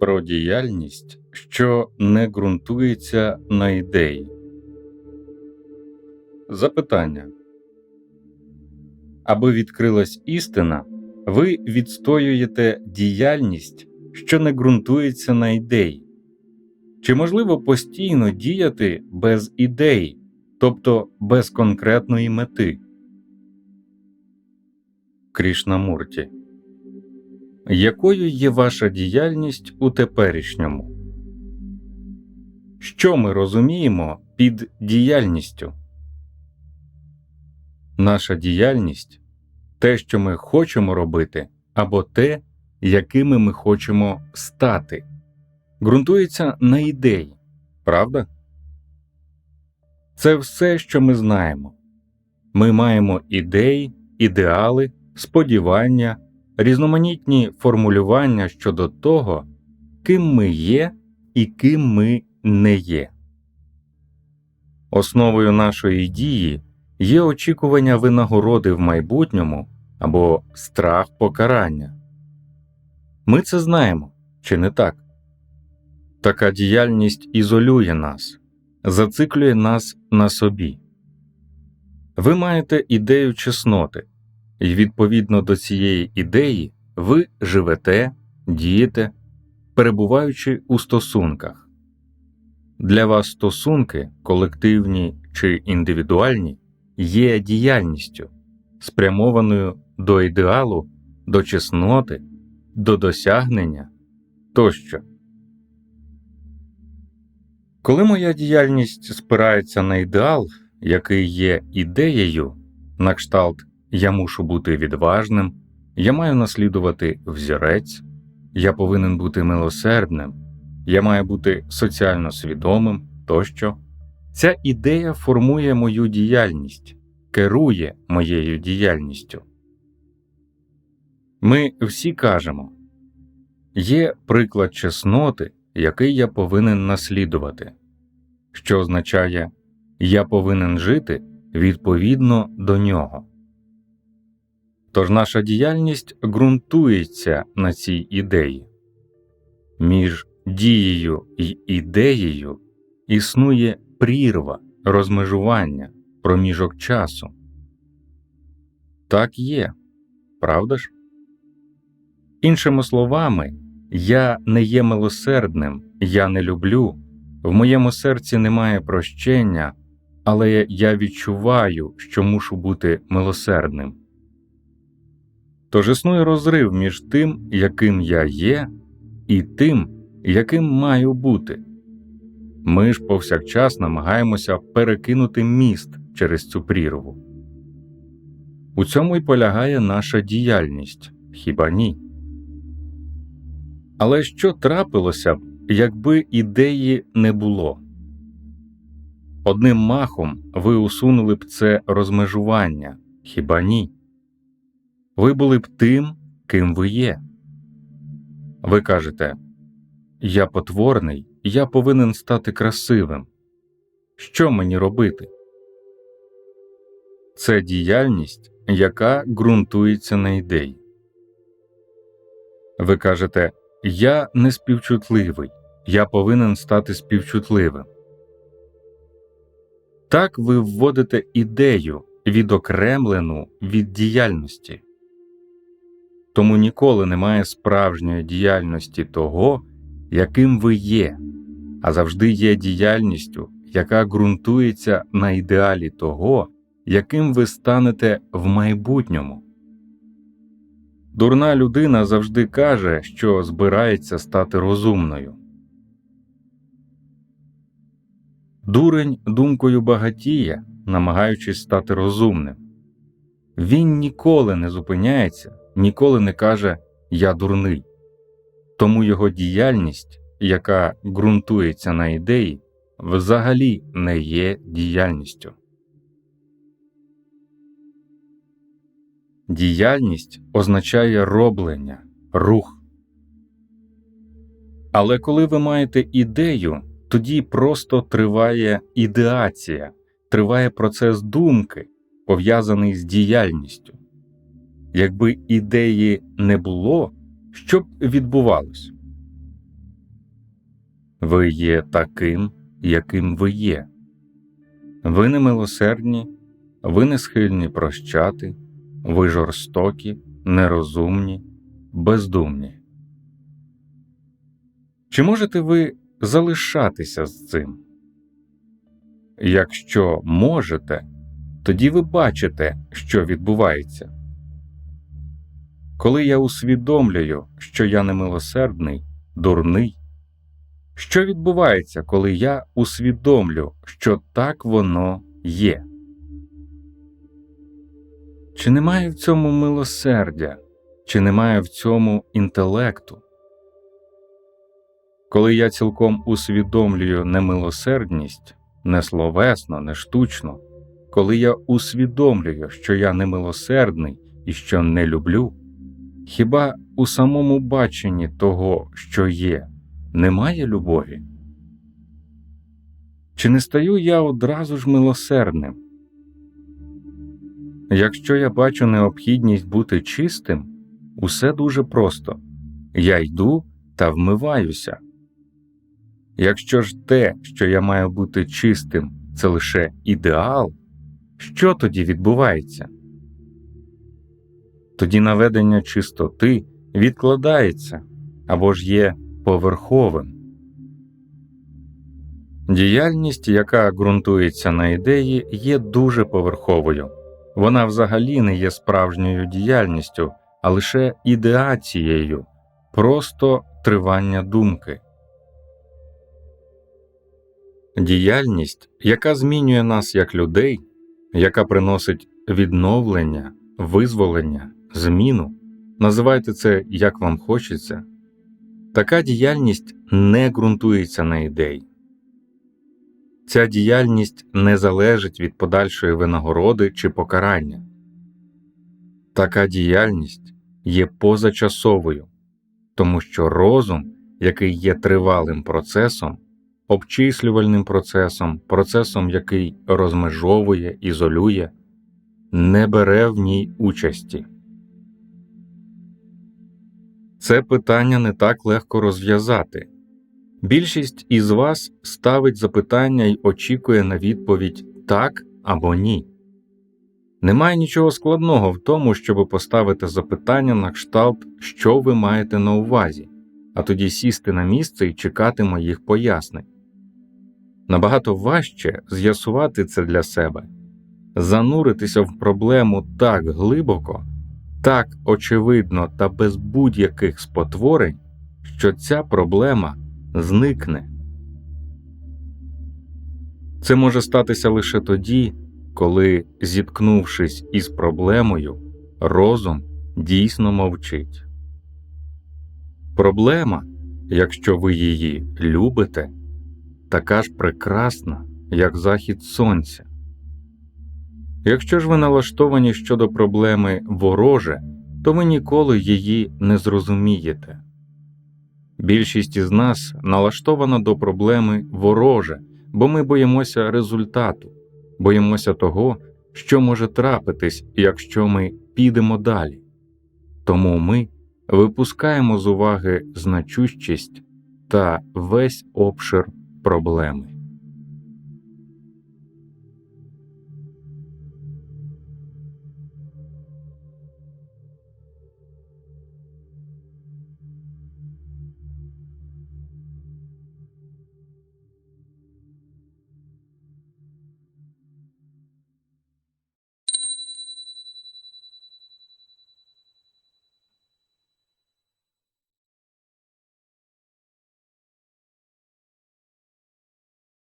про діяльність, що не ґрунтується на ідеї. Запитання Аби відкрилась істина, ви відстоюєте діяльність, що не ґрунтується на ідеї. Чи можливо постійно діяти без ідеї, тобто без конкретної мети? Крішнамурті якою є ваша діяльність у теперішньому? Що ми розуміємо під діяльністю? Наша діяльність те, що ми хочемо робити, або те, якими ми хочемо стати, ґрунтується на ідеї, правда? Це все, що ми знаємо. Ми маємо ідеї, ідеали, сподівання різноманітні формулювання щодо того, ким ми є і ким ми не є. Основою нашої дії є очікування винагороди в майбутньому або страх покарання. Ми це знаємо, чи не так? Така діяльність ізолює нас, зациклює нас на собі. Ви маєте ідею чесноти, і відповідно до цієї ідеї ви живете, дієте, перебуваючи у стосунках. Для вас стосунки, колективні чи індивідуальні, є діяльністю, спрямованою до ідеалу, до чесноти, до досягнення тощо. Коли моя діяльність спирається на ідеал, який є ідеєю, на кшталт я мушу бути відважним, я маю наслідувати взірець, я повинен бути милосердним, я маю бути соціально свідомим тощо. Ця ідея формує мою діяльність, керує моєю діяльністю. Ми всі кажемо є приклад чесноти, який я повинен наслідувати, що означає я повинен жити відповідно до нього. Тож наша діяльність ґрунтується на цій ідеї. Між дією і ідеєю існує прірва, розмежування, проміжок часу. Так є, правда ж? Іншими словами, я не є милосердним, я не люблю, в моєму серці немає прощення, але я відчуваю, що мушу бути милосердним. Тож існує розрив між тим, яким я є, і тим, яким маю бути. Ми ж повсякчас намагаємося перекинути міст через цю прірву. У цьому й полягає наша діяльність хіба ні? Але що трапилося б, якби ідеї не було? Одним махом ви усунули б це розмежування хіба ні? Ви були б тим, ким ви є. Ви кажете Я потворний, я повинен стати красивим. Що мені робити? Це діяльність, яка ґрунтується на ідеї. Ви кажете Я не співчутливий, я повинен стати співчутливим. Так ви вводите ідею, відокремлену від діяльності тому ніколи немає справжньої діяльності того, яким ви є, а завжди є діяльністю, яка ґрунтується на ідеалі того, яким ви станете в майбутньому. Дурна людина завжди каже, що збирається стати розумною. Дурень думкою багатіє, намагаючись стати розумним. Він ніколи не зупиняється ніколи не каже Я дурний, тому його діяльність, яка ґрунтується на ідеї, взагалі не є діяльністю. Діяльність означає роблення, рух. Але коли ви маєте ідею, тоді просто триває ідеація, триває процес думки, пов'язаний з діяльністю. Якби ідеї не було, що б відбувалось? Ви є таким, яким ви є. Ви немилосердні, ви не схильні прощати, ви жорстокі, нерозумні, бездумні. Чи можете ви залишатися з цим? Якщо можете, тоді ви бачите, що відбувається. Коли я усвідомлюю, що я немилосердний, дурний, що відбувається, коли я усвідомлю, що так воно є? Чи немає в цьому милосердя, чи немає в цьому інтелекту? Коли я цілком усвідомлюю немилосердність, не словесно, не штучно, коли я усвідомлюю, що я немилосердний і що не люблю, хіба у самому баченні того, що є, немає любові? Чи не стаю я одразу ж милосердним? Якщо я бачу необхідність бути чистим, усе дуже просто я йду та вмиваюся. Якщо ж те, що я маю бути чистим, це лише ідеал, що тоді відбувається? Тоді наведення чистоти відкладається або ж є поверховим. Діяльність, яка ґрунтується на ідеї, є дуже поверховою. Вона взагалі не є справжньою діяльністю, а лише ідеацією, просто тривання думки. Діяльність, яка змінює нас як людей, яка приносить відновлення, визволення, зміну, називайте це як вам хочеться, така діяльність не ґрунтується на ідеї. Ця діяльність не залежить від подальшої винагороди чи покарання. Така діяльність є позачасовою, тому що розум, який є тривалим процесом, обчислювальним процесом, процесом, який розмежовує, ізолює, не бере в ній участі. Це питання не так легко розв'язати. Більшість із вас ставить запитання і очікує на відповідь так або ні. Немає нічого складного в тому, щоб поставити запитання на кшталт, що ви маєте на увазі, а тоді сісти на місце і чекати моїх пояснень. Набагато важче з'ясувати це для себе, зануритися в проблему так глибоко, так очевидно та без будь-яких спотворень, що ця проблема зникне. Це може статися лише тоді, коли, зіткнувшись із проблемою, розум дійсно мовчить. Проблема, якщо ви її любите, така ж прекрасна, як захід сонця. Якщо ж ви налаштовані щодо проблеми вороже, то ви ніколи її не зрозумієте. Більшість із нас налаштована до проблеми вороже, бо ми боїмося результату, боїмося того, що може трапитись, якщо ми підемо далі. Тому ми випускаємо з уваги значущість та весь обшир проблеми.